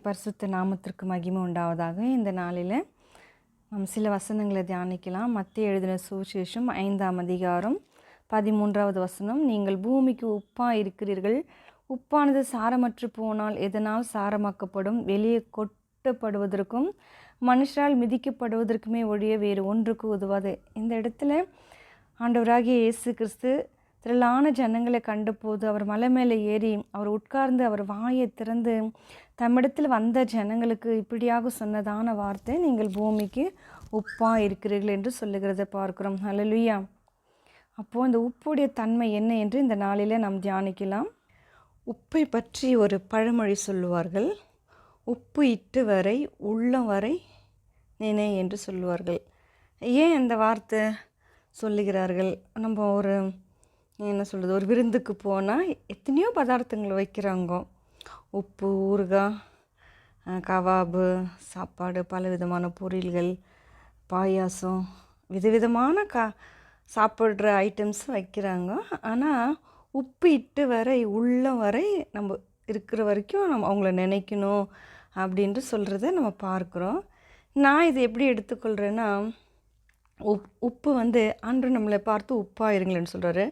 கர்த்தருடைய பரிசுத்த நாமத்திற்கு மகிமை உண்டாவதாக இந்த நாளில் நம் சில வசனங்களை தியானிக்கலாம். மத்திய எழுதின சுவிசேஷம் ஐந்தாம் அதிகாரம் பதிமூன்றாவது வசனம் நீங்கள் பூமிக்கு உப்பாக இருக்கிறீர்கள் உப்பானது சாரமற்று போனால் எதனால் சாரமாக்கப்படும்? வெளியே கொட்டப்படுவதற்கும் மனுஷரால் மிதிக்கப்படுவதற்குமே ஒழிய வேறு ஒன்றுக்கு உதவாது. இந்த இடத்துல ஆண்டவராகிய இயேசு கிறிஸ்து திரளான ஜனங்களை கண்டபோது அவர் மலை மேலே ஏறி அவர் உட்கார்ந்து அவர் வாயை திறந்து தம்மிடத்தில் வந்த ஜனங்களுக்கு இப்படியாக சொன்னதான வார்த்தை நீங்கள் பூமிக்கு உப்பாக இருக்கிறீர்கள் என்று சொல்லுகிறத பார்க்கிறோம். ஹalleluya அப்போது இந்த உப்புடைய தன்மை என்ன என்று இந்த நாளில் நாம் தியானிக்கலாம். உப்பை பற்றி ஒரு பழமொழி சொல்லுவார்கள். உப்பு இட்டு வரை உள்ளம் வரை நினை என்று சொல்லுவார்கள். ஏன் இந்த வார்த்தை சொல்லுகிறார்கள்? நம்ம ஒரு என்ன சொல்கிறது ஒரு விருந்துக்கு போனால் எத்தனையோ பதார்த்தங்கள் வைக்கிறாங்க. உப்பு ஊறுகாய் கவாபு சாப்பாடு பல விதமான பொரியல்கள் பாயாசம் விதவிதமான கா சாப்பிட்ற ஐட்டம்ஸ் வைக்கிறாங்க. ஆனால் உப்பு இட்டு வரை உள்ளம் வரை நம்ம இருக்கிற வரைக்கும் நம்ம அவங்கள நினைக்கணும் அப்படின்ட்டு சொல்கிறத நம்ம பார்க்குறோம். நான் இதை எப்படி எடுத்துக்கொள்கிறேன்னா உப் உப்பு வந்து அன்று நம்மளை பார்த்து உப்பாக இருங்களேன்னு சொல்கிறாரு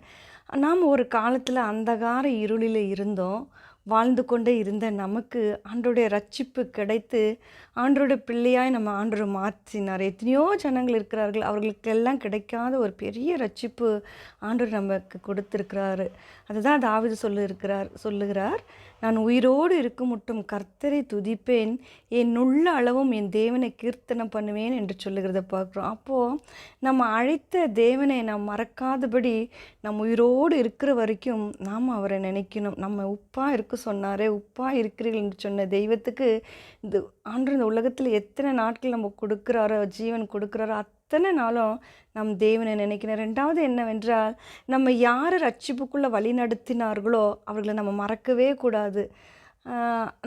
நாம் ஒரு காலத்தில் அந்தகார இருளில் இருந்தோம். வாழ்ந்து கொண்டே இருந்த நமக்கு ஆண்டோடைய ரட்சிப்பு கிடைத்து ஆண்டோட பிள்ளையாய் நம்ம ஆண்டோட மாற்றினார். எத்தனையோ ஜனங்கள் இருக்கிறார்கள். அவர்களுக்கெல்லாம் கிடைக்காத ஒரு பெரிய ரட்சிப்பு ஆண்டோர் நமக்கு கொடுத்துருக்கிறாரு. அதுதான் தாவிது சொல்லியிருக்கிறார் சொல்லுகிறார். நான் உயிரோடு இருக்கும் மட்டும் கர்த்தரை துதிப்பேன். என் உள்ள அளவும் என் தேவனை கீர்த்தனம் பண்ணுவேன் என்று சொல்லுகிறத பார்க்குறோம். அப்போது நம்ம அழைத்த தேவனை நாம் மறக்காதபடி நம் உயிரோடு இருக்கிற வரைக்கும் நாம் அவரை நினைக்கணும். நம்ம உப்பாக இருக்க சொன்னாரே உப்பாக இருக்கிறீர்கள் என்று சொன்ன தெய்வத்துக்கு இந்த ஆண்டு இந்த உலகத்தில் எத்தனை நாட்கள் நம்ம கொடுக்குறாரோ ஜீவன் கொடுக்குறாரோ அத்தனை நாளும் நம் தேவனை நினைக்கணும் ரெண்டாவது என்னவென்றால் நம்ம யாரை ரட்சிப்புக்குள்ளே வழி நடத்தினார்களோ அவர்களை நம்ம மறக்கவே கூடாது.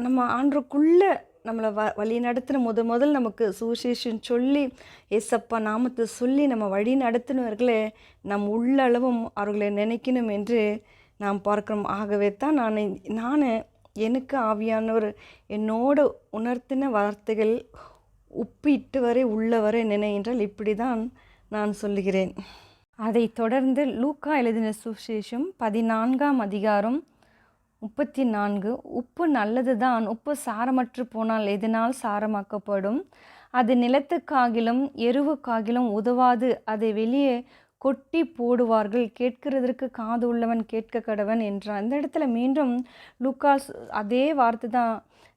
நம்ம ஆண்டுக்குள்ளே நம்மளை வ வழி நடத்தின முத முதல் நமக்கு சுவிசேஷன் சொல்லி ஏசப்பா நாமத்தை சொல்லி நம்ம வழி நடத்தினவர்களே நம் உள்ளளவும் அவர்களை நினைக்கணும் என்று நாம் பார்க்கிறோம். ஆகவே தான் நான் நான் எனக்கு ஆவியானவர் என்னோட உணர்த்தின வார்த்தைகள் உப்பிட்டு வரை உள்ளவரை நினை என்றால் இப்படி தான் நான் சொல்லுகிறேன். அதைத் தொடர்ந்து லூக்கா எழுதின சுசேஷம் பதினான்காம் அதிகாரம் முப்பத்தி நான்கு உப்பு நல்லது தான் உப்பு சாரமற்று போனால் எதனால் சாரமாக்கப்படும்? அது நிலத்துக்காகிலும் எருவுக்காகிலும் உதவாது அதை வெளியே கொட்டி போடுவார்கள். கேட்கிறதற்கு காது உள்ளவன் கேட்க கடவன் என்றான். இந்த இடத்துல மீண்டும் லூக்காஸ் அதே வார்த்தை தான்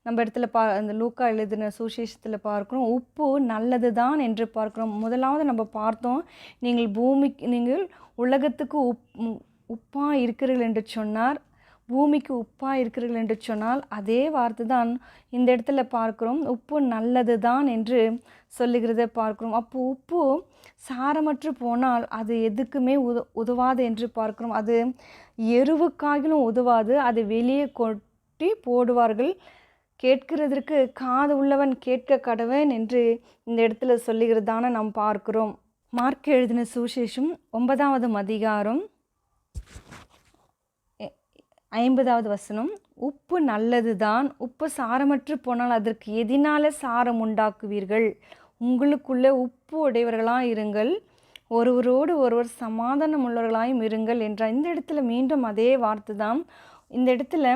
நம்ம இடத்துல பா அந்த லூக்கா எழுதின சுசேஷத்தில் பார்க்குறோம். உப்பு நல்லது தான் என்று பார்க்குறோம். முதலாவது நம்ம பார்த்தோம் நீங்கள் பூமிக்கு நீங்கள் உலகத்துக்கு உப் உப்பாக இருக்கிறீர்கள் என்று சொன்னார். பூமிக்கு உப்பாக இருக்கிறீர்கள் என்று சொன்னால் அதே வார்த்தை தான் இந்த இடத்துல பார்க்கிறோம். உப்பு நல்லது தான் என்று சொல்லுகிறதை பார்க்கிறோம். அப்போ உப்பு சாரமற்று போனால் அது எதுக்குமே உத உதவாது என்று பார்க்கிறோம். அது எருவுக்காகிலும் உதவாது. அது வெளியே கொட்டி போடுவார்கள். கேட்கிறதற்கு காது உள்ளவன் கேட்க கடவன் என்று இந்த இடத்துல சொல்லுகிறதான நாம் பார்க்கிறோம். மார்க் எழுதின சுவிசேஷம் ஒன்பதாவது அதிகாரம் ஐம்பதாவது வசனம். உப்பு நல்லதுதான் உப்பு சாரமற்று போனால் அதற்கு எதினால சாரம் உண்டாக்குவீர்கள்? உங்களுக்குள்ளே உப்பு உடையவர்களாக இருங்கள் ஒருவரோடு ஒருவர் சமாதானம் உள்ளவர்களாயும் இருங்கள் என்ற இந்த இடத்துல மீண்டும் அதே வார்த்தை தான் இந்த இடத்துல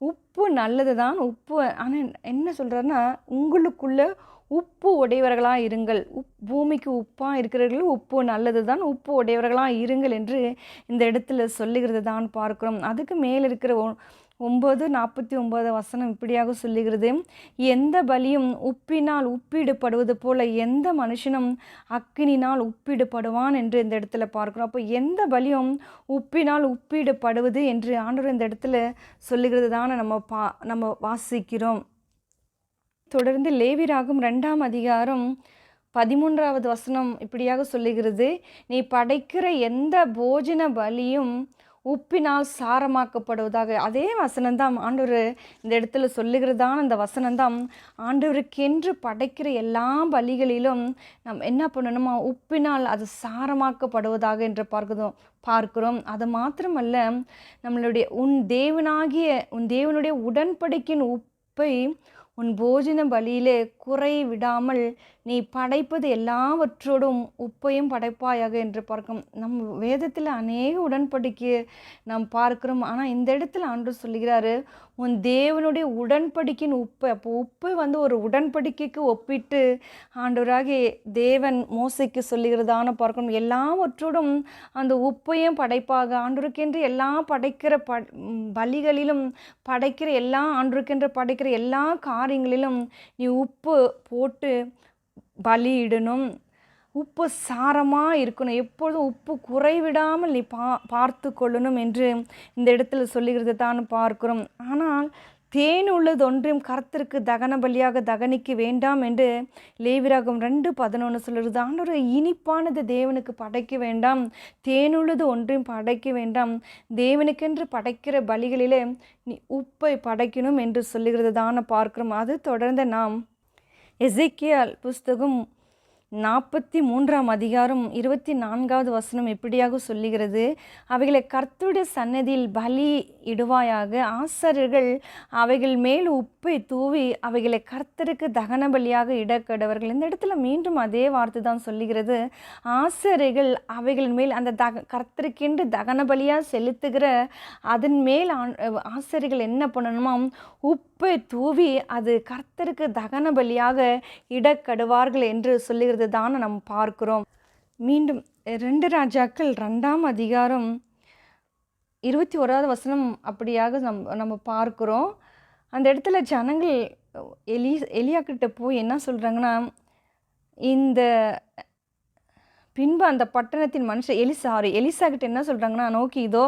உப்பு நல்லது தான் உப்பு ஆனால் என்ன சொல்கிறாருன்னா உங்களுக்குள்ளே உப்பு உடையவர்களாக இருங்கள். உப் பூமிக்கு உப்பாக இருக்கிறவர்கள் உப்பு நல்லது தான் உப்பு உடையவர்களாக இருங்கள் என்று இந்த இடத்துல சொல்லுகிறது தான் பார்க்கிறோம். அதுக்கு மேலே இருக்கிற ஒ- ஒம்பது நாற்பத்தி ஒன்பது வசனம் இப்படியாக சொல்லுகிறது. எந்த பலியும் உப்பினால் உப்பிடுபடுவது போல எந்த மனுஷனும் அக்கினினால் உப்பிடுபடுவான் என்று இந்த இடத்துல பார்க்கிறோம். அப்போ எந்த பலியும் உப்பினால் உப்பிடுபடுவது என்று ஆண்டவர் இந்த இடத்துல சொல்லுகிறது தானே நம்ம பா நம்ம வாசிக்கிறோம். தொடர்ந்து லேவிராகும் ரெண்டாம் அதிகாரம் பதிமூன்றாவது வசனம் இப்படியாக சொல்லுகிறது. நீ படைக்கிற எந்த போஜன பலியும் உப்பினால் சாரமாக்கப்படுவதாக. அதே வசனம்தான் ஆண்டவர் இந்த இடத்துல சொல்லுகிறதான அந்த வசனம்தான். ஆண்டவருக்கென்று படைக்கிற எல்லா பலிகளிலும் நாம் என்ன பண்ணணுமா? உப்பினால் அது சாரமாக்கப்படுவதாக என்று பார்க்கிறோம் பார்க்கிறோம். அது மாத்திரமல்ல நம்மளுடைய உன் தேவனாகிய உன் தேவனுடைய உடன்படிக்கின் உப்பை உன் போஜன பலியிலே குறை விடாமல் நீ படைப்பது எல்லாவற்றோடும் உப்பையும் படைப்பாயாக என்று பார்க்கும். நம் வேதத்தில் அநேக உடன்படிக்கை நாம் பார்க்கிறோம். ஆனால் இந்த இடத்துல ஆண்டு சொல்லுகிறாரு உன் தேவனுடைய உடன்படிக்கின் உப்பு அப்போ உப்பு வந்து ஒரு உடன்படிக்கைக்கு ஒப்பிட்டு ஆண்டவராகி தேவன் மோசைக்கு சொல்லுகிறதான பார்க்கணும். எல்லாவற்றோடும் அந்த உப்பையும் படைப்பாக. ஆண்டவருக்கென்று எல்லா படைக்கிற ப பலிகளிலும் படைக்கிற எல்லா ஆண்டவருக்கென்று படைக்கிற எல்லா காரியங்களிலும் நீ உப்பு போட்டு பலியிடணும். உப்பு சாரமாக இருக்கணும். எப்பொழுதும் உப்பு குறைவிடாமல் நீ பா பார்த்து கொள்ளணும் என்று இந்த இடத்துல சொல்லுகிறது தான் பார்க்கிறோம். ஆனால் தேன் உள்ளது ஒன்றையும் கருத்திற்கு தகன பலியாக தகனிக்க வேண்டாம் என்று லேவிராகம் ரெண்டு பதினொன்று சொல்லுறது ஆண்டவர் இனிப்பானது தேவனுக்கு படைக்க வேண்டாம். தேனுள்ளது ஒன்றையும் படைக்க வேண்டாம். தேவனுக்கென்று படைக்கிற பலிகளிலே நீ உப்பை படைக்கணும் என்று சொல்லுகிறது தானே பார்க்கிறோம். அது தொடர்ந்து நாம் எசேக்கியால் புஸ்தகம் நாற்பத்தி மூன்றாம் அதிகாரம் இருபத்தி நான்காவது வசனம் எப்படியாக சொல்லுகிறது? அவைகளை கர்த்தருடைய சன்னதியில் பலி இடுவாயாக ஆசரர்கள் அவைகள் மேல் உப்பை தூவி அவைகளை கர்த்தருக்கு தகன பலியாக இடக்கடவர்கள். இந்த இடத்துல மீண்டும் அதே வார்த்தை தான் சொல்லுகிறது. ஆசாரியர்கள் அவைகள் மேல் அந்த தக கர்த்தருக்கென்று தகன பலியாக செலுத்துகிற அதன் மேல் ஆசரிகள் என்ன பண்ணணுமோ? உப்பை தூவி அது கர்த்தருக்கு தகன பலியாக இடக்கடுவார்கள் என்று சொல்லுகிறது. தானே நம்ம பார்க்கிறோம். மீண்டும் ரெண்டு ராஜாக்கள் ரெண்டாம் அதிகாரம் இருபத்தி ஓராவது வசனம் அப்படியாக நம் நம்ம பார்க்குறோம். அந்த இடத்துல ஜனங்கள் எலி எலியாக்கிட்ட போய் என்ன சொல்கிறாங்கன்னா இந்த பின்பு அந்த பட்டணத்தின் மனுஷன் எலிசா சாரி எலிசா கிட்ட என்ன சொல்கிறாங்கன்னா நோக்கி இதோ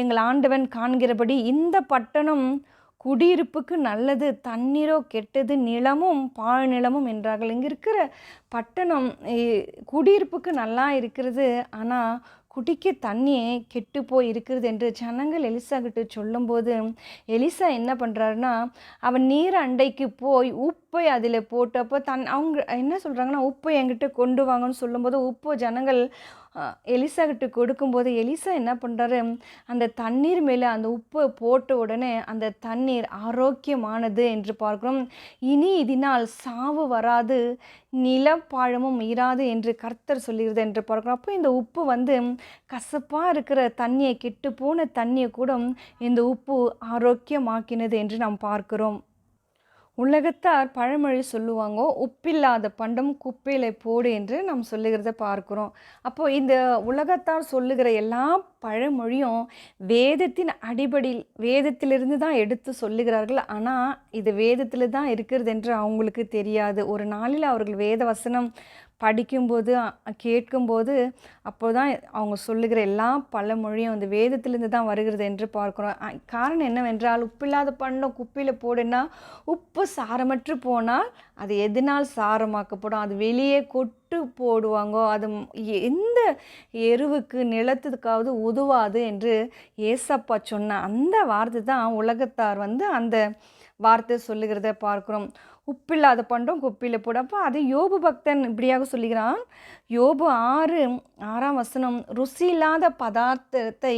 எங்கள் ஆண்டவன் காண்கிறபடி இந்த பட்டணம் குடியிருப்புக்கு நல்லது தண்ணீரோ கெட்டது நிலமும் பாழ் நிலமும் என்றார்கள். இங்கே இருக்கிற பட்டணம் குடியிருப்புக்கு நல்லா இருக்கிறது ஆனால் குடிக்க தண்ணியே கெட்டு போய் இருக்கிறது என்று ஜனங்கள் எலிசா கிட்ட சொல்லும்போது எலிசா என்ன பண்ணுறாருன்னா அவன் நீர் அண்டைக்கு போய் உப்பை அதில் போட்டப்போ தன் அவங்க என்ன சொல்கிறாங்கன்னா உப்பை என்கிட்ட கொண்டு வாங்கன்னு சொல்லும்போது உப்பு ஜனங்கள் எலிசா கிட்ட கொடுக்கும்போது எலிசா என்ன பண்ணுறாரு அந்த தண்ணீர் மேலே அந்த உப்பை போட்ட உடனே அந்த தண்ணீர் ஆரோக்கியமானது என்று பார்க்கிறோம். இனி இதனால் சாவு வராது நிலப்பாழமும் இராது என்று கர்த்தர் சொல்லுகிறது என்று பார்க்கிறோம். அப்போ இந்த உப்பு வந்து கசப்பாக இருக்கிற தண்ணியை கெட்டு போன தண்ணியை கூட இந்த உப்பு ஆரோக்கியமாக்கினது என்று நாம் பார்க்கிறோம். உலகத்தார் பழமொழி சொல்லுவாங்க உப்பில்லாத பண்டம் குப்பையில் போடு என்று நாம் சொல்லுகிறத பார்க்குறோம். அப்போது இந்த உலகத்தார் சொல்லுகிற எல்லா பழமொழியும் வேதத்தின் அடிப்படையில் வேதத்திலிருந்து தான் எடுத்து சொல்லுகிறார்கள். ஆனால் இது வேதத்தில் தான் இருக்கிறது என்று அவங்களுக்கு தெரியாது. ஒரு நாளில் அவர்கள் வேத வசனம் படிக்கும்போது கேட்கும்போது அப்போ தான் அவங்க சொல்லுகிற எல்லா பழமொழியும் அந்த வேதத்திலிருந்து தான் வருகிறது என்று பார்க்கிறோம். காரணம் என்னவென்றால் உப்பில்லாத பண்ணம் குப்பையில் போடுன்னா உப்பு சாரமற்று போனால் அது எதனால் சாரமாக்கப்படும்? அது வெளியே கொட்டு போடுவாங்கோ? அது எந்த எருவுக்கு நிலத்துக்காவது உதவாது என்று ஏசப்பா சொன்ன அந்த வார்த்தை தான் உலகத்தார் வந்து அந்த வார்த்தை சொல்லுகிறத பார்க்குறோம். உப்பில்லாத பண்டம் குப்பியில் போடப்போ. அது யோபு பக்தன் இப்படியாக சொல்லுகிறான். யோபு ஆறு ஆறாம் வசனம் ருசி இல்லாத பதார்த்தத்தை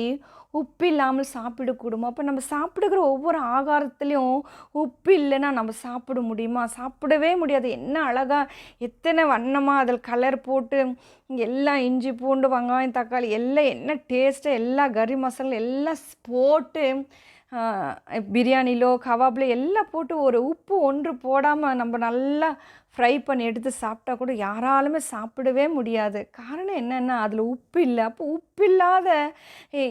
உப்பு இல்லாமல் சாப்பிடக்கூடுமா. அப்போ நம்ம சாப்பிடுகிற ஒவ்வொரு ஆகாரத்துலேயும் உப்பு இல்லைன்னா நம்ம சாப்பிட முடியுமா? சாப்பிடவே முடியாது. என்ன அழகாக எத்தனை வண்ணமாக அதில் கலர் போட்டு எல்லாம் இஞ்சி பூண்டு வெங்காயம் தக்காளி எல்லாம் என்ன டேஸ்ட்டாக எல்லா கறி மசாலா எல்லாம் ஸ் போட்டு பிரியாணிலோ கவாப்ல எல்லாம் போட்டு ஒரு உப்பு ஒன்று போடாமல் நம்ம நல்லா ஃப்ரை பண்ணி எடுத்து சாப்பிட்டா கூட யாராலுமே சாப்பிடவே முடியாது. காரணம் என்னென்னா அதில் உப்பு இல்லை. அப்போ உப்பு இல்லாத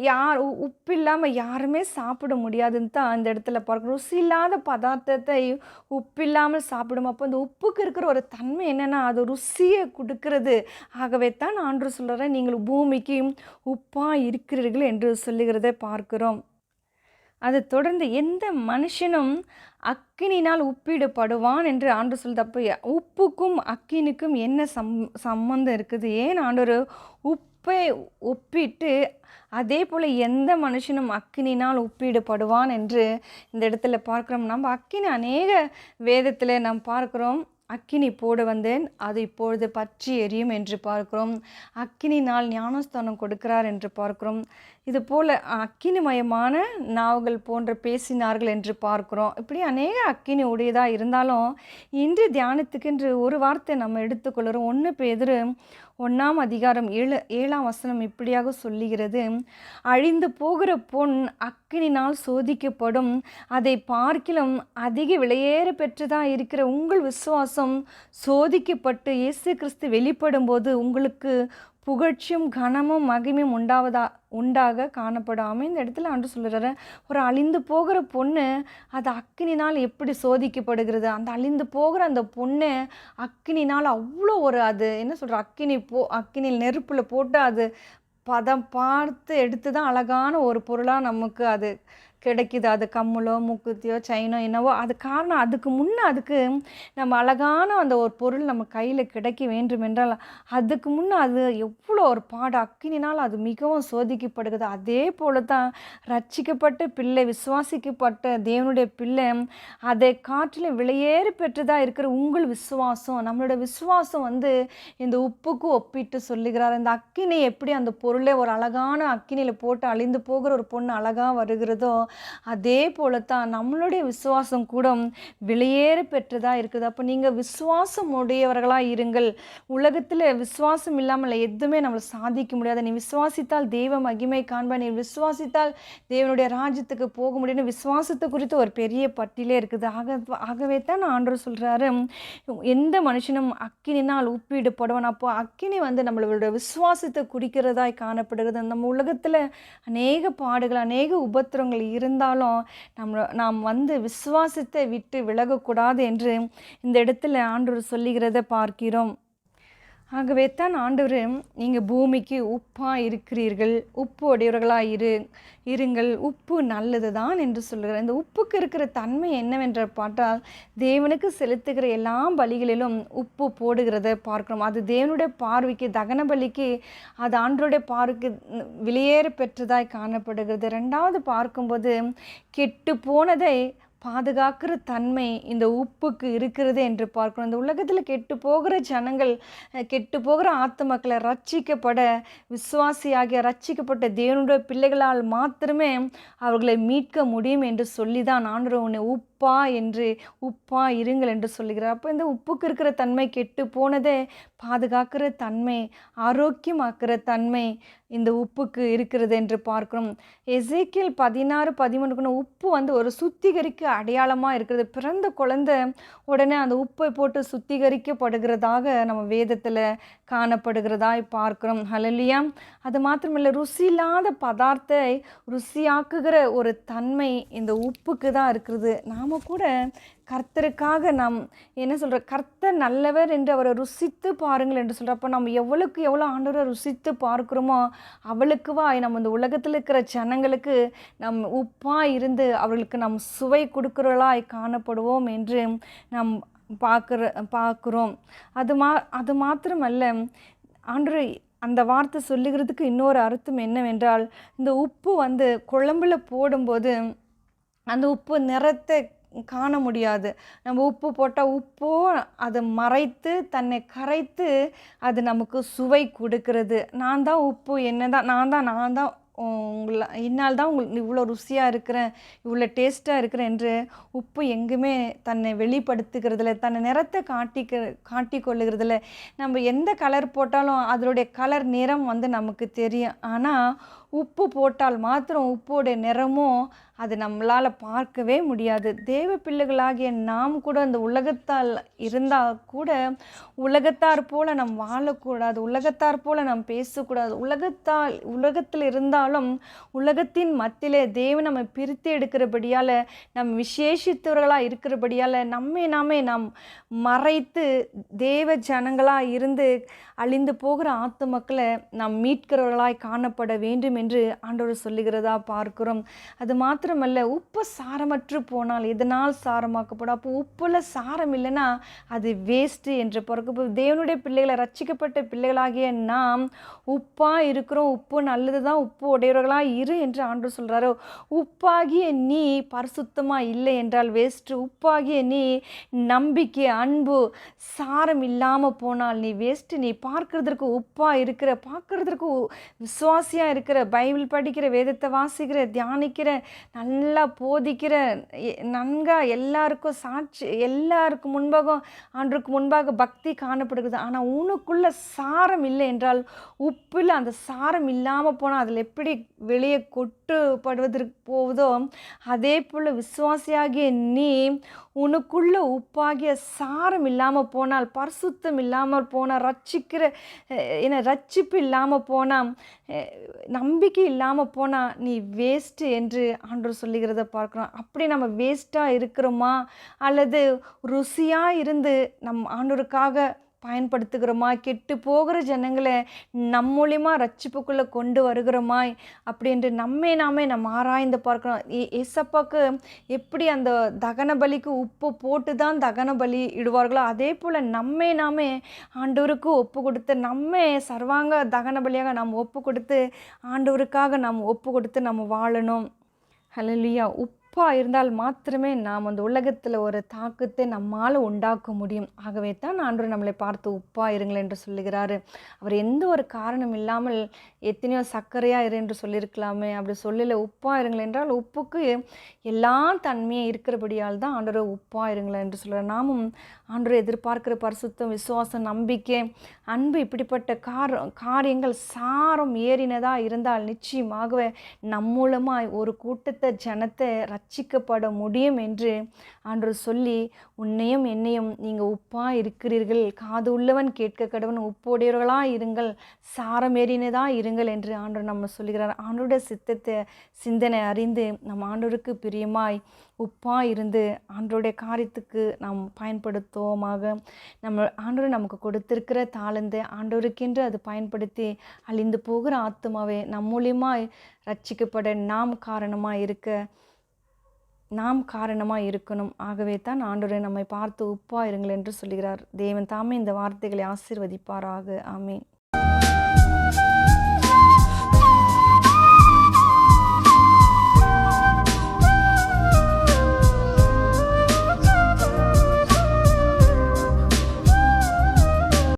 யார் உ- உப்பு இல்லாமல் யாருமே சாப்பிட முடியாதுன்னு தான் அந்த இடத்துல பார்க்கணும் ருசி இல்லாத பதார்த்தத்தை உப்பு இல்லாமல் சாப்பிடும். அப்போ அந்த உப்புக்கு இருக்கிற ஒரு தன்மை என்னென்னா அது ருசியை கொடுக்கறது. ஆகவே தான் ஆண்டு சொல்கிறேன் நீங்கள் பூமிக்கு உப்பாக இருக்கிறீர்கள் என்று சொல்லுகிறதை பார்க்கிறோம். அதை தொடர்ந்து எந்த மனுஷனும் அக்கினினால் உப்பிடப்படுவான் என்று ஆண்டு சொல்லுது. அப்போ உப்புக்கும் அக்கினிக்கும் என்ன சம் சம்பந்தம் இருக்குது? ஏன் ஆண்டவர் உப்பை ஒப்பிட்டு அதே போல் எந்த மனுஷனும் அக்கினினால் ஒப்பிடப்படுவான் என்று இந்த இடத்துல பார்க்குறோம். நம்ம அக்கினி அநேக வேதத்தில் நாம் பார்க்குறோம். அக்கினி போட வந்தேன். அது இப்பொழுது பற்றி எரியும் என்று பார்க்கிறோம். அக்கினினால் ஞானஸ்தானம் கொடுக்கிறார் என்று பார்க்கிறோம். இது போல் அக்கினிமயமான நாவுகள் போன்ற பேசினார்கள் என்று பார்க்கிறோம். இப்படி அநேக அக்கினி உடையதாக இருந்தாலும் இன்று தியானத்துக்கென்று ஒரு வார்த்தை நம்ம எடுத்துக்கொள்கிறோம் ஒன்று பேதுரு ஒன்றாம் அதிகாரம் ஏழு ஏழாம் வசனம் இப்படியாக சொல்லுகிறது. அழிந்து போகிற பொன் அக்கினினால் சோதிக்கப்படும். அதை பார்க்கிலும் அதிக விலையேற பெற்றதாக இருக்கிற உங்கள் விசுவாசம் சோதிக்கப்பட்டு இயேசு கிறிஸ்து வெளிப்படும் போது உங்களுக்கு புகழ்ச்சியும் கனமும் மகிமையும் உண்டாவதா உண்டாக காணப்படாமல் இந்த இடத்துல ஆண்டு சொல்கிறாரு ஒரு அழிந்து போகிற பொண்ணு அது அக்கினினால் எப்படி சோதிக்கப்படுகிறது? அந்த அழிந்து போகிற அந்த பொண்ணு அக்கினினால் அவ்வளோ ஒரு அது என்ன சொல்கிற அக்கினி போ அக்கினியில் நெருப்பில் போட்டு அது பதம் பார்த்து எடுத்து தான் அழகான ஒரு பொருளாக நமக்கு அது கிடைக்குது. அது கம்முலோ மூக்குத்தியோ செயினோ என்னவோ அது காரணம் அதுக்கு முன்னே அதுக்கு நம்ம அழகான அந்த ஒரு பொருள் நம்ம கையில் கிடைக்க வேண்டும் என்றால் அதுக்கு முன்னே அது எவ்வளோ ஒரு பாடு. அக்கினினால் அது மிகவும் சோதிக்கப்படுகிறது. அதே போல தான் ரட்சிக்கப்பட்ட பிள்ளை விசுவாசிக்கப்பட்ட தேவனுடைய பிள்ளை அதை காற்றிலும் விலையேறி பெற்றதாக இருக்கிற உங்கள் விசுவாசம். நம்மளோட விசுவாசம் வந்து இந்த உப்புக்கு ஒப்பிட்டு சொல்லுகிறார். இந்த அக்கினி எப்படி அந்த பொருளை ஒரு அழகான அக்கினியில் போட்டு அழிந்து போகிற ஒரு பொண்ணு அழகாக வருகிறதோ அதே போலத்தான் நம்மளுடைய விசுவாசம் கூட விலையேற பெற்றதாக இருக்குது. அப்போ நீங்கள் விசுவாசம் உடையவர்களாக இருங்கள். உலகத்தில் விசுவாசம் இல்லாமல் எதுவுமே நம்மளை சாதிக்க முடியாது. நீ விசுவாசித்தால் தெய்வ மகிமை காண்ப நீ விசுவாசித்தால் தேவனுடைய ராஜ்யத்துக்கு போக முடியும்னு விசுவாசத்தை குறித்து ஒரு பெரிய பட்டியலே இருக்குது. ஆக ஆகவே தான் ஆண்டவர் சொல்கிறாரு எந்த மனுஷனும் அக்கினினால் உப்பிடப்படுவான் அப்போ அக்கினி வந்து நம்மளோட விசுவாசத்தை குறிக்கிறதாய் காணப்படுகிறது. நம்ம உலகத்தில் அநேக பாடுகள் அநேக உபத்திரங்கள் இருந்தாலும் நம்ம நாம் வந்து விசுவாசத்தை விட்டு விலகக்கூடாது என்று இந்த இடத்துல ஆண்டவர் சொல்லுகிறத பார்க்கிறோம். ஆகவே தான் ஆண்டவர் நீங்கள் பூமிக்கு உப்பாக இருக்கிறீர்கள் உப்பு உடையவர்களாக இரு இருங்கள் உப்பு நல்லது தான் என்று சொல்கிறார் இந்த உப்புக்கு இருக்கிற தன்மை என்னவென்று பார்த்தால் தேவனுக்கு செலுத்துகிற எல்லா பலிகளிலும் உப்பு போடுகிறத பார்க்கிறோம். அது தேவனுடைய பார்வைக்கு தகன பலிக்கு அது ஆண்டருடைய பார்வைக்கு வெளியேற பெற்றதாய் காணப்படுகிறது. ரெண்டாவது பார்க்கும்போது கெட்டு போனதை பாதுகாக்கிற தன்மை இந்த உப்புக்கு இருக்கிறது என்று பார்க்கணும் இந்த உலகத்தில் கெட்டு போகிற ஜனங்கள் கெட்டு போகிற ஆத்துமக்களை ரட்சிக்கப்பட விசுவாசியாகிய ரட்சிக்கப்பட்ட தேவனுடைய பிள்ளைகளால் மாத்திரமே அவர்களை மீட்க முடியும் என்று சொல்லி தான் ஆண்டு உன்னை உப்பு உப்பா என்று உப்பா இருங்கள் என்று சொல்லுகிறார். அப்போ இந்த உப்புக்கு இருக்கிற தன்மை கெட்டு போனதை பாதுகாக்கிற தன்மை ஆரோக்கியமாக்கிற தன்மை இந்த உப்புக்கு இருக்கிறது என்று பார்க்கிறோம். எசேக்கியல் பதினாறு பதிமூணுக்குன்னு உப்பு வந்து ஒரு சுத்திகரிக்க அடையாளமாக இருக்கிறது. பிறந்த குழந்தை உடனே அந்த உப்பை போட்டு சுத்திகரிக்கப்படுகிறதாக நம்ம வேதத்தில் காணப்படுகிறதாய் பார்க்குறோம். ஹலலியா அது மாத்திரமில்லை ருசி இல்லாத பதார்த்தை ருசியாக்குகிற ஒரு தன்மை இந்த உப்புக்கு தான் இருக்கிறது. நாம் கூட கர்த்தருக்காக நாம் என்ன சொல்கிற கர்த்தர் நல்லவர் என்று அவரை ருசித்து பாருங்கள் என்று சொல்கிறப்ப நம்ம எவ்வளோக்கு எவ்வளோ ஆண்டவரை ருசித்து பார்க்குறோமோ அவளுக்குவா நம்ம இந்த உலகத்தில் இருக்கிற ஜனங்களுக்கு நம் உப்பாக இருந்து அவர்களுக்கு நம் சுவை கொடுக்குறவளாய் காணப்படுவோம் என்று நாம் பார்க்குற பார்க்குறோம். அது மா அது மாத்திரமல்ல ஆண்டு அந்த வார்த்தை சொல்லுகிறதுக்கு இன்னொரு அர்த்தம் என்னவென்றால் இந்த உப்பு வந்து குழம்புல போடும்போது அந்த உப்பு நிறத்தை காண முடியாது நம்ம உப்பு போட்டால் உப்போ அதை மறைத்து தன்னை கரைத்து அது நமக்கு சுவை கொடுக்கறது. நான் தான் உப்பு என்ன தான் நான் தான் நான் தான் உங்களை இன்னால் தான் உங்களுக்கு இவ்வளோ ருசியாக இருக்கிறேன் இவ்வளோ டேஸ்ட்டாக இருக்கிறேன் என்று உப்பு எங்குமே தன்னை வெளிப்படுத்துகிறதில்ல. தன்னை நிறத்தை காட்டிக்க காட்டி கொள்ளுகிறதில்ல நம்ம எந்த கலர் போட்டாலும் அதனுடைய கலர் நிறம் வந்து நமக்கு தெரியும். ஆனால் உப்பு போட்டால் மாத்திரம் உப்போடைய நிறமும் அது நம்மளால் பார்க்கவே முடியாது. தேவ பிள்ளைகளாகிய நாம் கூட இந்த உலகத்தால் இருந்தால் கூட உலகத்தார் போல் நம் வாழக்கூடாது உலகத்தார் போல் நாம் பேசக்கூடாது. உலகத்தால் உலகத்தில் இருந்தாலும் உலகத்தின் மத்தியிலே தேவை நம்ம பிரித்து எடுக்கிறபடியால் நம் விசேஷித்தவர்களாக இருக்கிறபடியால் நம்மை நாமே நாம் மறைத்து தேவ ஜனங்களாக இருந்து அழிந்து போகிற ஆத்து மக்களை நாம் மீட்கிறவர்களாய் காணப்பட வேண்டும் என்று ஆண்டவர் சொல்லுகிறதா பார்க்கிறோம். அது மாத்திரம் மாத்திரமல்ல உப்பு சாரமற்று போனால் எதனால் சாரமாக்கப்படும்? அப்போ உப்பில் சாரம் இல்லைன்னா அது வேஸ்ட்டு என்று பிறகு தேவனுடைய பிள்ளைகளை ரட்சிக்கப்பட்ட பிள்ளைகளாகிய நாம் உப்பாக இருக்கிறோம் உப்பு நல்லது தான் உப்பு உடையவர்களாக இரு என்று ஆண்டு சொல்கிறாரோ உப்பாகிய நீ பரிசுத்தமாக இல்லை என்றால் வேஸ்ட்டு உப்பாகிய நீ நம்பிக்கை அன்பு சாரம் இல்லாமல் போனால் நீ வேஸ்ட்டு நீ பார்க்குறதற்கு உப்பாக இருக்கிற பார்க்குறதற்கு விசுவாசியாக இருக்கிற பைபிள் படிக்கிற வேதத்தை வாசிக்கிற தியானிக்கிற நல்லா போதிக்கிற எ- நன்கா எல்லாருக்கும் சாட்சி எல்லாருக்கும் முன்பாகவும் ஆண்டுக்கு முன்பாக பக்தி காணப்படுகிறது. ஆனால் உனக்குள்ள சாரம் இல்லை என்றால் உப்பில் அந்த சாரம் இல்லாமல் போனால் அதில் எப்படி வெளியே கொட்டுப்படுவதற்கு போவதோ அதே போல் விசுவாசியாகிய நீ உனக்குள்ள உப்பாகிய சாரம் இல்லாமல் போனால் பரிசுத்தம் இல்லாமல் போனால் ரட்சிக்கிற என்ன ரட்சிப்பு இல்லாமல் போனால் நம்பிக்கை இல்லாமல் போனால் நீ வேஸ்ட்டு என்று ஆண்டவர் சொல்லுகிறத பார்க்குறோம். அப்படி நம்ம வேஸ்ட்டாக இருக்கிறோமா? அல்லது ருசியாக இருந்து நம் ஆண்டோருக்காக பயன்படுத்துகிறோமா கெட்டு போகிற ஜனங்களை நம் மூலியமாக ரட்சிப்புக்குள்ளே கொண்டு வருகிறோமாய் அப்படின்ட்டு நம்மை நாமே நம்ம ஆராய்ந்து பார்க்கணும் ஏ- எப்படி அந்த தகன பலிக்கு உப்பு போட்டு தான் தகன பலி இடுவார்களோ அதே போல் நம்மை நாமே ஆண்டவருக்கு ஒப்பு கொடுத்து நம்ம சர்வாங்க தகன பலியாக நாம் ஒப்பு கொடுத்து ஆண்டவருக்காக நாம் ஒப்பு கொடுத்து நம்ம வாழணும். ஹலோ இல்லையா உப்பு இருந்தால் மாத்திரமே நாம் அந்த உலகத்தில் ஒரு தாக்கத்தை நம்மால் உண்டாக்க முடியும். ஆகவே தான் ஆண்டவர் நம்மளை பார்த்து உப்பாக இருங்கள் என்று சொல்லுகிறாரு. அவர் எந்த ஒரு காரணம் இல்லாமல் எத்தனையோ சர்க்கரையாக இரு என்று சொல்லியிருக்கலாமே. அப்படி சொல்லல உப்பாக இருங்கள் என்றால் உப்புக்கு எல்லா தன்மையும் இருக்கிறபடியால் தான் ஆண்டவர் உப்பாக இருங்கள் என்று சொல்கிறார் நாமும் ஆண்டோரை எதிர்பார்க்கிற பரிசுத்தம் விசுவாசம் நம்பிக்கை அன்பு இப்படிப்பட்ட கார் காரியங்கள் சாரம் ஏறினதாக இருந்தால் நிச்சயமாகவே நம்மூலமாக ஒரு கூட்டத்தை ஜனத்தை ரட்சிக்கப்பட முடியும் என்று ஆண்டவர் சொல்லி உன்னையும் என்னையும் நீங்கள் உப்பாக இருக்கிறீர்கள். காது உள்ளவன் கேட்க கடவன் உப்போடையவர்களா இருங்கள். சாரமேறினதாக இருங்கள் என்று ஆண்டு நம்ம சொல்லுகிறார். ஆண்டோட சித்தத்தை சிந்தனை அறிந்து நம் ஆண்டவருக்கு பிரியமாய் உப்பாக இருந்து ஆண்டோடைய காரியத்துக்கு நாம் பயன்படுத்துவோமாக. நம்ம ஆண்டோர் நமக்கு கொடுத்திருக்கிற தாளந்தை ஆண்டோருக்கென்று அது பயன்படுத்தி அழிந்து போகிற ஆத்மாவே நம் மூலியமாக ரட்சிக்கப்பட நாம் காரணமாக இருக்க நாம் காரணமாக இருக்கணும். ஆகவே தான் ஆண்டோரை நம்மை பார்த்து உப்பா இருங்கள் என்று சொல்கிறார் தேவன் தாமே இந்த வார்த்தைகளை ஆசிர்வதிப்பாராக. ஆமேன்.